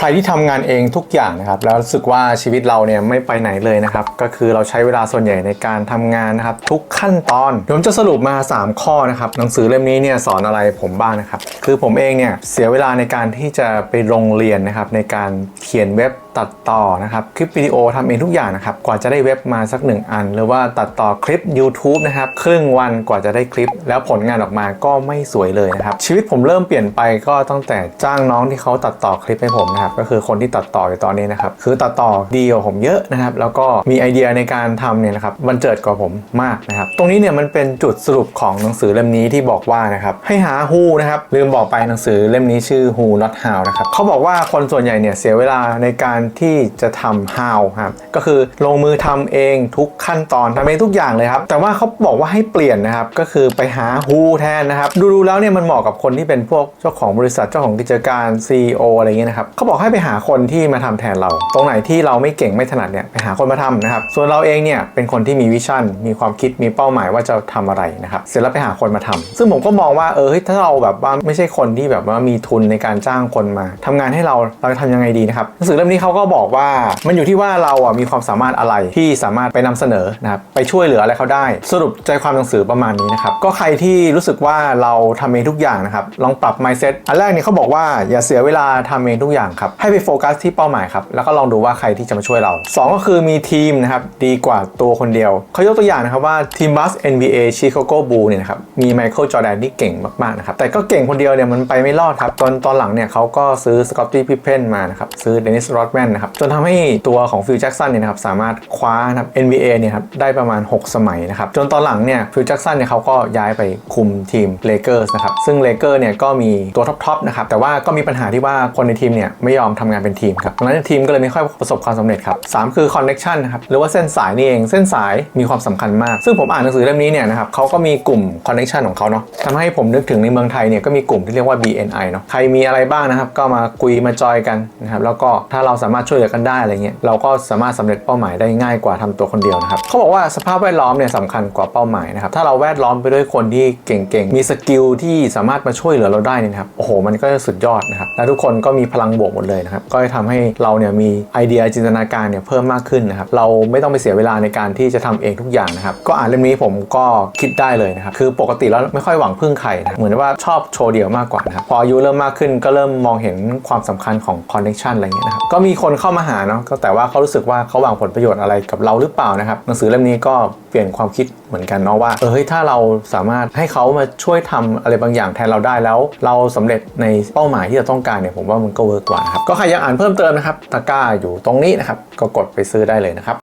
ใครที่ทำงานเองทุกอย่างนะครับแล้วรู้สึกว่าชีวิตเราเนี่ยไม่ไปไหนเลยนะครับก็คือเราใช้เวลาส่วนใหญ่ในการทำงานนะครับทุกขั้นตอนผมจะสรุปมา 3 ข้อนะครับหนังสือเล่มนี้เนี่ยสอนอะไรผมบ้างนะครับคือผมเองเนี่ยเสียเวลาในการที่จะไปโรงเรียนนะครับในการเขียนเว็บตัดต่อนะครับคลิปวิดีโอทำเองทุกอย่างนะครับกว่าจะได้เว็บมาสักหนึ่งอัน หรือว่าตัดต่อคลิป YouTube นะครับครึ่งวันกว่าจะได้คลิป แล้วผลงานออกมาก็ไม่สวยเลยนะครับชีวิตผมเริ่มเปลี่ยนไปก็ตั้งแต่จ้างน้องที่เขาตัดต่อคลิปให้ผมนะครับก็คือคนที่ตัดต่ออยู่ตอนนี้นะครับคือตัดต่อดีกว่าผมเยอะนะครับแล้วก็มีไอเดียในการทำเนี่ยนะครับบันเจิดกว่าผมมากนะครับตรงนี้เนี่ยมันเป็นจุดสรุปของหนังสือเล่มนี้ที่บอกว่านะครับให้หา Who นะครับลืมบอกไปหนังสือเล่มนี้ชื่อ Who Not How นะครับเขาบอกว่าคนส่วนใหญ่เนี่ยเสียเวลาในการที่จะทำ How ครับก็คือลงมือทำเองทุกขั้นตอนทำเองทุกอย่างเลยครับ แต่ว่าเขาบอกว่าให้เปลี่ยนนะครับ ก็คือไปหา Who แทนนะครับ ดูๆแล้วเนี่ยมันเหมาะกับคนที่เป็นพวกเจ้าของบริษัทเจ้าของกิจการ CEO อะไรเงี้ยนะครับเขาบอกให้ไปหาคนที่มาทำแทนเรา ตรงไหนที่เราไม่เก่งไม่ถนัดเนี่ยไปหาคนมาทำนะครับ ส่วนเราเองเนี่ยเป็นคนที่มีวิชั่น มีความคิดมีเป้าหมายว่าจะทำอะไรนะครับ เสร็จแล้วไปหาคนมาทำซึ่งผมก็มองว่าเออถ้าเราแบบว่าไม่ใช่คนที่แบบว่ามีทุนในการจ้างคนมาทำงานให้เราเราจะทำยังไงดีนะครับหนังสือเล่มนี้เขาาก็บอกว่ามันอยู่ที่ว่าเราอะมีความสามารถอะไรที่สามารถไปนำเสนอนะครับไปช่วยเหลืออะไรเขาได้ สรุปใจความหนังสือประมาณนี้นะครับก็ใครที่รู้สึกว่าเราทำเองทุกอย่างนะครับลองปรับ mindset อันแรกเนี่ยเขาบอกว่าอย่าเสียเวลาทำเองทุกอย่างครับให้ไปโฟกัสที่เป้าหมายครับแล้วก็ลองดูว่าใครที่จะมาช่วยเราสองก็คือมีทีมนะครับดีกว่าตัวคนเดียวเขายกตัวอย่างนะครับว่าทีมบัส NBA Chicago Bulls เนี่ยนะครับมีไมเคิลจอร์แดนที่เก่งมากๆนะครับแต่ก็เก่งคนเดียวเนี่ยมันไปไม่รอดครับตอนตอนหลังเนี่ยเขาก็ซื้อสกอตตี้พิเพนมานะครับซื้อเดนิสโรดแมนนะครับจนทำให้ตัวของฟิลแจ็กสันเนี่ยนะครับสามารถคว้านะครับ NBA เนี่ยครับได้ประมาณ 6 สมัยนะครับจนตอนหลังเนี่ยฟิลแจ็กสันเนี่ยเขาก็ย้ายไปคุมทีมเลเกอร์สนะครับซึ่งเลเกอร์เนี่ยก็มีตัวท็อปๆนะครับแต่ว่าก็มีปัญหาที่ว่าคนในทีมเนี่ยไม่ยอมทำงานเป็นทีมครับดังนั้นทีมก็เลยไม่ค่อยประสบความสำเร็จครับสามคือคอนเน c t ชันนะครับหรือว่าเส้นสายนี่เองเส้นสายมีความสำคัญมาก ซึ่งผมอ่านหนังสือเล่มนี้เนี่ยนะครับเขาก็มีกลุ่มคอนเน c t ชันของเขาเนาะทำให้ผมนึกถึงในเมืองไทยเนี่ยก็มีกลุ่มที่เรียกว่า BNI เนาะใครมีอะไรบ้างนะครับก็มาคุยมาจอยกันนะครับแล้วก็ถ้าเราสาามารถช่วยเหลือกันได้อะไรเงี้ยเราก็สามารถสำเร็จเป้าหมายได้ง่ายกว่าทำตัวคนเดียวนะครับเขาบอกว่าสภาพแวดล้อมเนี่ยสำคัญกว่าเป้าหมายนะครับถ้าเราแวดล้อมไปด้วยคนที่เก่งๆมีสกิลที่สามารถมาช่วยเหลือเราได้นี่นะครับโอ้โห มันก็จะสุดยอดนะครับและทุกคนก็มีพลังบวกหมดเลยนะครับก็จะทำให้เราเนี่ยมีไอเดียจินตนาการเนี่ยเพิ่มมากขึ้นนะครับเราไม่ต้องไปเสียเวลาในการที่จะทำเองทุกอย่างนะครับก็อ่านเล่มนี้ผมก็คิดได้เลยนะครับคือปกติแล้วไม่ค่อยหวังพึ่งใครนะเหมือนว่าชอบโชว์เดียวมากกว่านะครับพออายุเริ่มมากขึ้นก็เริ่มมองเห็นความสำคัญของคอนเนคชันอะไรเงี้ยนะครับก็มีคนเข้ามาหาเนาะก็แต่ว่าเขารู้สึกว่าเขาหวังผลประโยชน์อะไรกับเราหรือเปล่านะครับหนังสือเล่มนี้ก็เปลี่ยนความคิดเหมือนกันเนาะว่าเออเฮ้ยถ้าเราสามารถให้เขามาช่วยทำอะไรบางอย่างแทนเราได้แล้ว เราสำเร็จในเป้าหมายที่เราต้องการเนี่ยผมว่ามันก็เวิร์กกว่านะครับก็ใครอยากอ่านเพิ่มเติมนะครับตะกร้าอยู่ตรงนี้นะครับก็กดไปซื้อได้เลยนะครับ